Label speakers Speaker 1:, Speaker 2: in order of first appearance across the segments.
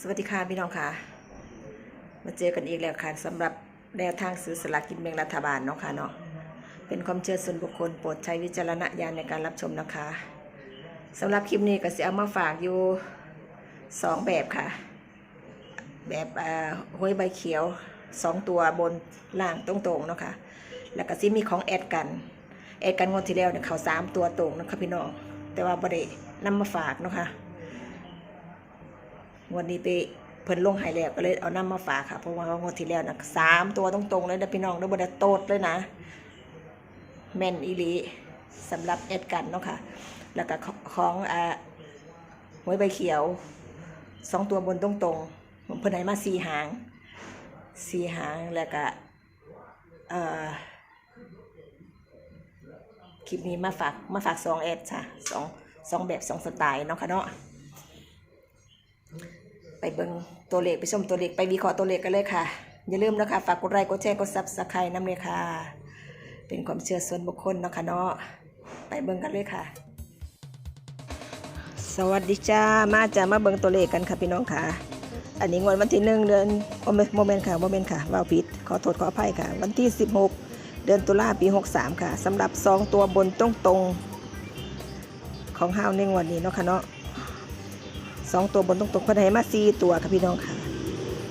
Speaker 1: สวัสดีค่ะพี่น้องค่ะ มาเจอกันอีกแล้วค่ะสำหรับแนวทางซื้อสลากกินแบ่งรัฐบาลเนาะค่ะเนาะเป็นความเชื่อส่วนบุคคลโปรดใช้วิจารณญาณในการรับชมนะคะสำหรับคลิปนี้ก็จะเอามาฝากอยู่สองแบบค่ะ แบบอ่าห้วยใบเขียวสองตัวบนล่างตรงๆเนาะค่ะแล้วก็ซิมีของแอดกัน แอดกันงวดที่แล้วเนี่ยเขาสามตัวตรงนะคะพี่น้องแต่ว่าบ่ได้นำมาฝากเนาะค่ะ วดนี้ไปเพิ่นลงใหายแล้วก็เลยเอาน้ำมาฝากค่ะ เพราะว่าเขางวดที่แล้วนะสามตัวตรงๆเลยนะพี่น้องแล้วบดโตดเลยนะ แม่นอีลีสำหรับเอ็ดกันเนาะค่ะ แล้วก็ของอ่าหวยใบเขียวสองตัวบนตรงๆเพิ่นให้มาสี่หางสี่หางแล้วก็เอ่อคลิปนี้มาฝากมาฝากสองเอ็ดค่ะสองสองแบบสองสไตล์เนาะค่ะเนาะ เบิ่งตัวเลขไปชมตัวเลขไปวิเคราะห์ตัวเลขกันเลยค่ะ อย่าลืมนะคะฝากกดไลค์กดแชร์กดซับสไครต์น้ำเลยค่ะ เป็นความเชื่อส่วนบุคคลเนาะค่ะเนาะไปเบิ่งกันเลยค่ะ สวัสดีจ้ามาจ้ามาเบิ่งตัวเลขกันค่ะพี่น้องค่ะ อันนี้งวดวันที่หนึ่งเดือนโมเมนต์ค่ะโมเมนต์ค่ะว่าวผิดขอโทษขออภัยค่ะ วันที่ 16 เดือนตุลาปี 63 ค่ะสำหรับซองตัวบนตรงตรงๆของห้าวในงวดนี้เนาะค่ะเนาะ สองตัวบนตรงตรงๆเพิ่นให้มาสี่ตัวค่ะพี่น้องค่ะ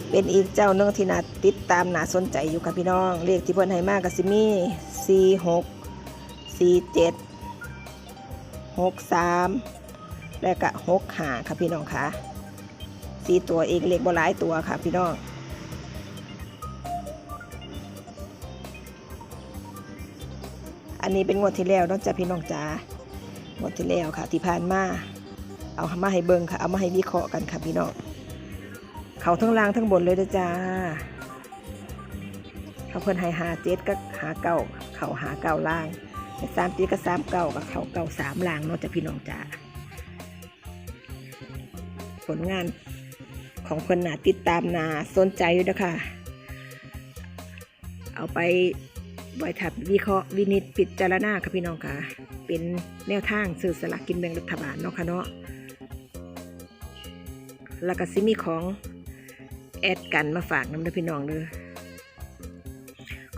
Speaker 1: เป็นอีกเจ้าหนึงที่น่าติดตามน่าสนใจอยู่ค่ะพี่น้อง เลขที่เพิ่นให้มาก็สิมี่สี่หกสี่เจ็ดหกสามและก็หกห้าค่ะพี่น้องค่ะสี่ตัวเองเลขบ่หลายตัวค่ะพี่น้องอันนี้เป็นงวดที่แล้วน้องจ้าพี่น้องจ๋างวดที่แล้วค่ะ ที่ผ่านมา เอามาให้เบิงค่ะ เอามาให้วิเคราะห์กันค่ะพี่น้องเขาทั้งล่างทั้งบนเลยเด้อจ้าเขาเพิ่นให้หาเจ็ดก็หาเก้าเขาหาเก้าล่างสามเจ็ดก็สามเก้ากับเขาเก้าสามล่างเนาะจ้ะพี่น้องจ้าผลงานของเพิ่นนาติดตามนาสนใจอยู่เด้อค่ะเอาไปไว้ถัดวิเคราะห์วินิจพิจารณาค่ะพี่น้องค่ะ เป็นแนวทางซื้อสลากกินแบ่งรัฐบาลเนาะค่ะเนาะ แล้วก็ซิมีของแอดกันมาฝากน้ำเด้อพี่น้องเด้อ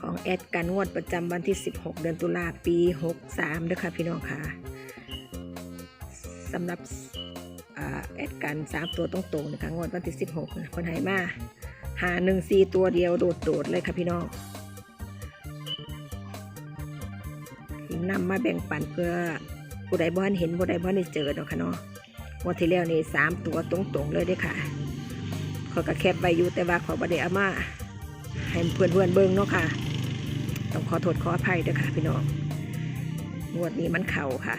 Speaker 1: ของแอดกันงวดประจำวันที่ 16 เดือนตุลาปี 63เด้อค่ะพี่น้องค่ะสำหรับแอดกัน 3 ตัวตรงๆนะคะงวดวันที่ 16นะคนไหมาหาหนึ่งสี่ตัวเดียวโดดๆเลยค่ะพี่น้องนำมาแบ่งปันเพื่อผู้ใดบ่ทันเห็นผู้ใดบ่ทันได้เจอเนาะค่ะเนาะ วดที่แล้วนี่สามตัวตรงๆเลยเด้ค่ะขอยก็แคบไว้อยู่แต่ว่าขอประเดี๋ยวเอามาให้เพื่อนเพื่อนเบิ่งเนาะค่ะ ต้องขอโทษขออภัยด้วยค่ะพี่น้องงวดนี้มันเข่าค่ะ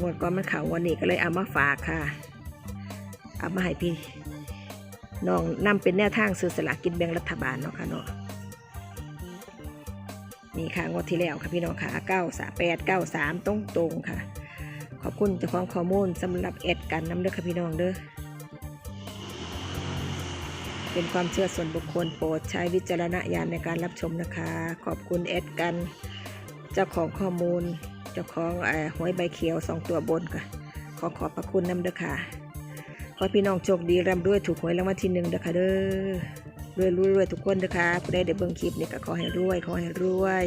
Speaker 1: งวดก่อนมันเข่าวันนี้ก็เลยเอามาฝากค่ะเอามาให้พี่น้องนำเป็นแนวทางซื้อสลากกินแบ่งรัฐบาลเนาะค่ะเนาะนี่ค่ะงวดที่แล้วค่ะพี่น้องค่ะเก้าสามแปดเก้าสามตรงตรงๆค่ะ อบคุณเจ้าของข้อมูลสำหรับแอดกันน้ำเด้อค่ะพี่น้องเด้อเป็นความเชื่อส่วนบุคคลโปรดใช้วิจารณญาณในการรับชมนะคะ ขอบคุณแอดกัน เจ้าของข้อมูล เจ้าของเอ่อหวยใบเขียวสองตัวบนค่ะ ขอขอบพระคุณน้ำเด้อค่ะ ขอพี่น้องโชคดีร่ำรวยถูกหวยรางวัลที่หนึ่งเด้อค่ะเด้อรวยรวยรวยทุกคนเด้อค่ะผู้ใดได้เบิ่งคลิปนี่ก็ขอให้รวยขอให้รวย